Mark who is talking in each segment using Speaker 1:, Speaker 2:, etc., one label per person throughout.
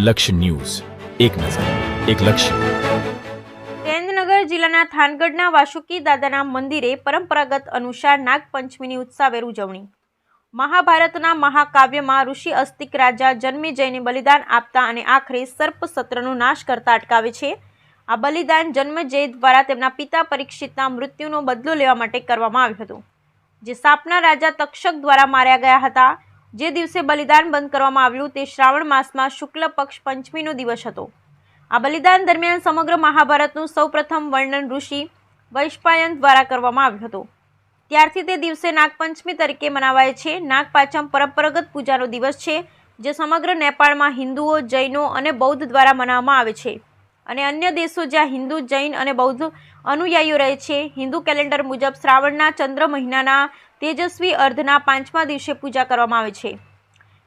Speaker 1: લક્ષ્ય ન્યૂઝ. એક નજર, એક લક્ષ્ય.
Speaker 2: સુરેન્દ્રનગર જિલ્લાના થાનગઢના વાસુકી દાદાના મંદિરે પરંપરાગત અનુસાર નાગપંચમીની ઉત્સાહભેર ઉજવણી. મહાભારતના મહાકાવ્યમાં ઋષિ અસ્તિક રાજા જન્મી જઈને બલિદાન આપતા અને આખરે સર્પ સત્રનો નાશ કરતા અટકાવે છે. આ બલિદાન જન્મજય દ્વારા તેમના પિતા પરીક્ષિતના મૃત્યુનો બદલો લેવા માટે કરવામાં આવ્યું હતું. જે સાપના રાજા તક્ષક દ્વારા માર્યા ગયા હતા જે દિવસે બલિદાન બંધ કરવામાં આવ્યું તે શ્રાવણ માસમાં શુક્લ પક્ષ પંચમીનો દિવસ હતો. આ બલિદાન દરમિયાન સમગ્ર મહાભારતનું સૌપ્રથમ વર્ણન ઋષિ વૈશ્પાયન દ્વારા કરવામાં આવ્યું હતું. ત્યારથી તે દિવસે નાગપંચમી તરીકે મનાવાય છે. નાગપાંચમ પરંપરાગત પૂજાનો દિવસ છે, જે સમગ્ર નેપાળમાં હિન્દુઓ, જૈનો અને બૌદ્ધ દ્વારા મનાવવામાં આવે છે. અને અન્ય દેશો જ્યાં હિન્દુ, જૈન અને બૌદ્ધ અનુયાયીઓ રહે છે. હિન્દુ કેલેન્ડર મુજબ શ્રાવણના ચંદ્ર મહિનાના તેજસ્વી અર્ધના પાંચમા દિવસે પૂજા કરવામાં આવે છે.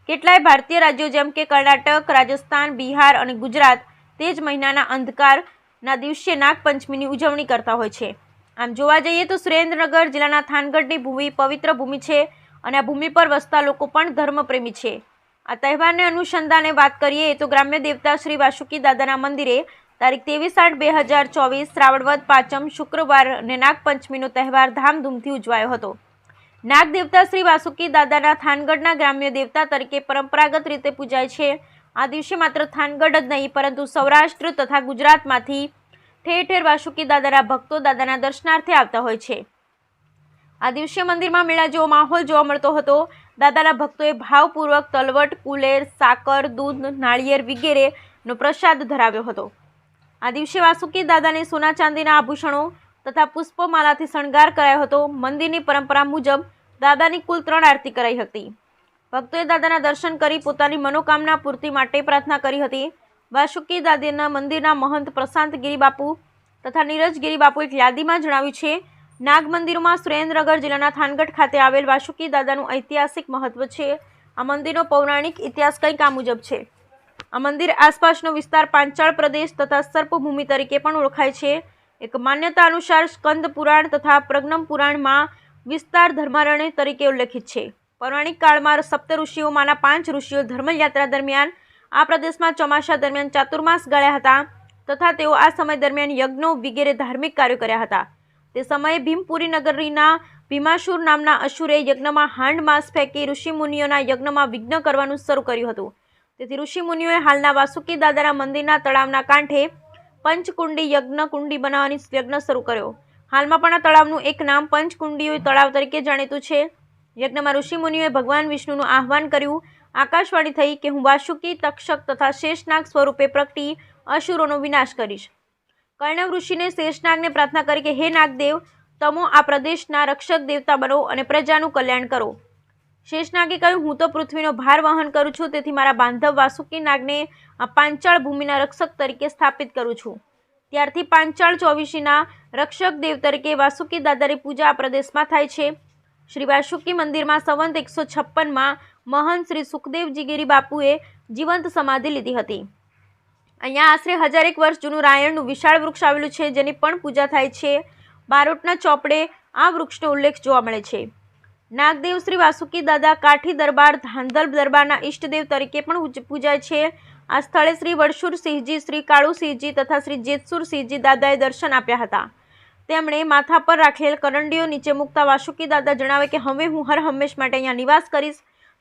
Speaker 2: કેટલાય ભારતીય રાજ્યો જેમ કે કર્ણાટક, રાજસ્થાન, બિહાર અને ગુજરાત તે જ મહિનાના અંધકારના દિવસે નાગપંચમીની ઉજવણી કરતા હોય છે. આમ જોવા જઈએ તો સુરેન્દ્રનગર જિલ્લાના થાનગઢની ભૂમિ પવિત્ર ભૂમિ છે અને આ ભૂમિ પર વસતા લોકો પણ ધર્મપ્રેમી છે. આ તહેવારને અનુસંધાને વાત કરીએ તો ગ્રામ્ય દેવતા શ્રી વાસુકી દાદાના મંદિરે તારીખ ત્રેવીસ આઠ બે હજાર ચોવીસ શ્રાવણવદ પાંચમ શુક્રવાર અને નાગપંચમીનો તહેવાર ધામધૂમથી ઉજવાયો હતો. નાગ દેવતા શ્રી વાસુકી દાદાના થાનગઢના ગ્રામ્ય દેવતા તરીકે પરંપરાગત રીતે પૂજાય છે. આ દિવસે માત્ર થાનગઢ જ નહીં, પરંતુ સૌરાષ્ટ્ર તથા ગુજરાતમાંથી ઠેર ઠેર વાસુકી દાદાના ભક્તો દાદાના દર્શનાર્થે આવતા હોય છે. આ દિવસે મંદિરમાં મેળા જેવો માહોલ જોવા મળતો હતો. દાદાના ભક્તોએ ભાવપૂર્વક તલવટ, કુલેર, સાકર, દૂધ, નાળિયેર વગેરેનો પ્રસાદ ધરાવ્યો હતો. આ દિવસે વાસુકી દાદાને સોના ચાંદીના આભૂષણો તથા પુષ્પમાલાથી શણગાર કરાયો હતો. મંદિરની પરંપરા મુજબ દાદાની કુલ ત્રણ આરતી કરાઈ હતી. ભક્તોએ દાદાના દર્શન કરી પોતાની મનોકામના પૂર્તિ માટે પ્રાર્થના કરી હતી. વાસુકી દાદીના મંદિરના મહંત પ્રશાંત ગિરિબાપુ તથા નીરજ ગિરિબાપુ એક યાદીમાં જણાવ્યું છે, નાગ મંદિરોમાં સુરેન્દ્રનગર જિલ્લાના થાનગઢ ખાતે આવેલ વાસુકી દાદાનું ઐતિહાસિક મહત્વ છે. આ મંદિરનો પૌરાણિક ઇતિહાસ કંઈક આ મુજબ છે. આ મંદિર આસપાસનો વિસ્તાર પાંચાળ પ્રદેશ તથા સર્પભૂમિ તરીકે પણ ઓળખાય છે. એક માન્યતા અનુસાર સ્કંદ પુરાણ તથા પ્રજ્ઞમ પુરાણમાં વિસ્તાર ધર્મારણ્ય તરીકે ઉલ્લેખિત છે. પૌરાણિક કાળમાં સપ્ત ઋષિઓમાંના પાંચ ઋષિઓ ધર્મયાત્રા દરમિયાન આ પ્રદેશમાં ચોમાસા દરમિયાન ચાતુર્માસ ગાળ્યા હતા તથા તેઓ આ સમય દરમિયાન યજ્ઞો વગેરે ધાર્મિક કાર્યો કર્યા હતા. તે સમયે ભીમપુરી નગરીના ભીમાશુર નામના અસુરે યજ્ઞમાં હાંડ માંસ ફેંકી ઋષિમુનિઓના યજ્ઞમાં વિઘ્ન કરવાનું શરૂ કર્યું હતું. તેથી ઋષિમુનિઓએ હાલના વાસુકી દાદાના મંદિરના તળાવના કાંઠે પંચકુંડી યજ્ઞ કુંડી બનાવવાની યજ્ઞ શરૂ કર્યો. હાલમાં પણ આ તળાવનું એક નામ પંચકુંડીઓ તળાવ તરીકે જાણીતું છે. યજ્ઞમાં ઋષિમુનિઓએ ભગવાન વિષ્ણુનું આહ્વાન કર્યું. આકાશવાણી થઈ કે હું વાસુકી, તક્ષક તથા શેષનાગ સ્વરૂપે પ્રગટી અસુરોનો વિનાશ કરીશ. કર્ણવ ઋષિને શેષનાગને પ્રાર્થના કરી કે, હે નાગદેવ, તમો આ પ્રદેશના રક્ષક દેવતા બનો અને પ્રજાનું કલ્યાણ કરો. શેષનાગે કહ્યું, હું તો પૃથ્વીનો ભાર વહન કરું છું, તેથી મારા બાંધવ વાસુકી નાગને પાંચાળ ભૂમિના રક્ષક તરીકે સ્થાપિત કરું છું. ત્યારથી પાંચાળ ચોવીસીના રક્ષક દેવ તરીકે વાસુકી દાદાની પૂજા આ પ્રદેશમાં થાય છે. શ્રી વાસુકી મંદિરમાં સંવંત એકસો છપ્પનમાં મહંત શ્રી સુખદેવજી ગિરી બાપુએ જીવંત સમાધિ લીધી હતી. અહીંયા આશરે હજારેક વર્ષ જૂનું રાયણનું વિશાળ વૃક્ષ આવેલું છે, જેની પણ પૂજા થાય છે. બારોટના ચોપડે આ વૃક્ષનો ઉલ્લેખ જોવા મળે છે. નાગદેવ શ્રી વાસુકી દાદા કાઠી દરબાર, ધાંધલ દરબારના ઈષ્ટદેવ તરીકે પણ પૂજાય છે. આ સ્થળે શ્રી વર્ષુરસિંહજી સિંહજી, શ્રી કાળુસિંહજી તથા શ્રી જેતસુર સિંહજી દાદાએ દર્શન આપ્યા હતા. તેમણે માથા પર રાખેલ કરંડીઓ નીચે મૂકતા વાસુકી દાદા જણાવે કે, હવે હું હર હંમેશ માટે અહીંયા નિવાસ કરીશ.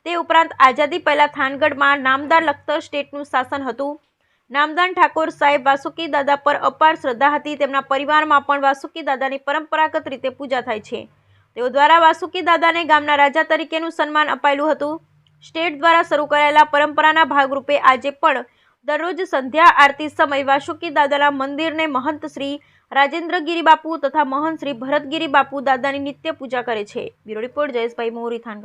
Speaker 2: તે ઉપરાંત આઝાદી પહેલાં થાનગઢમાં નામદાર લખતર સ્ટેટનું શાસન હતું. નામદાન ઠાકોર સાહેબ વાસુકી દાદા પર અપાર શ્રદ્ધા હતી. તેમના પરિવારમાં પણ વાસુકી દાદાની પરંપરાગત રીતે પૂજા થાય છે. તેઓ દ્વારા વાસુકી દાદાને ગામના રાજા તરીકેનું સન્માન અપાયેલું હતું. સ્ટેટ દ્વારા શરૂ કરાયેલા પરંપરાના ભાગરૂપે આજે પણ દરરોજ સંધ્યા આરતી સમય વાસુકી દાદાના મંદિરને મહંત શ્રી રાજેન્દ્રગીરી બાપુ તથા મહંત શ્રી ભરતગીરી બાપુ દાદાની નિત્ય પૂજા કરે છે. Bureau report Jayeshbhai Mori Thangadh.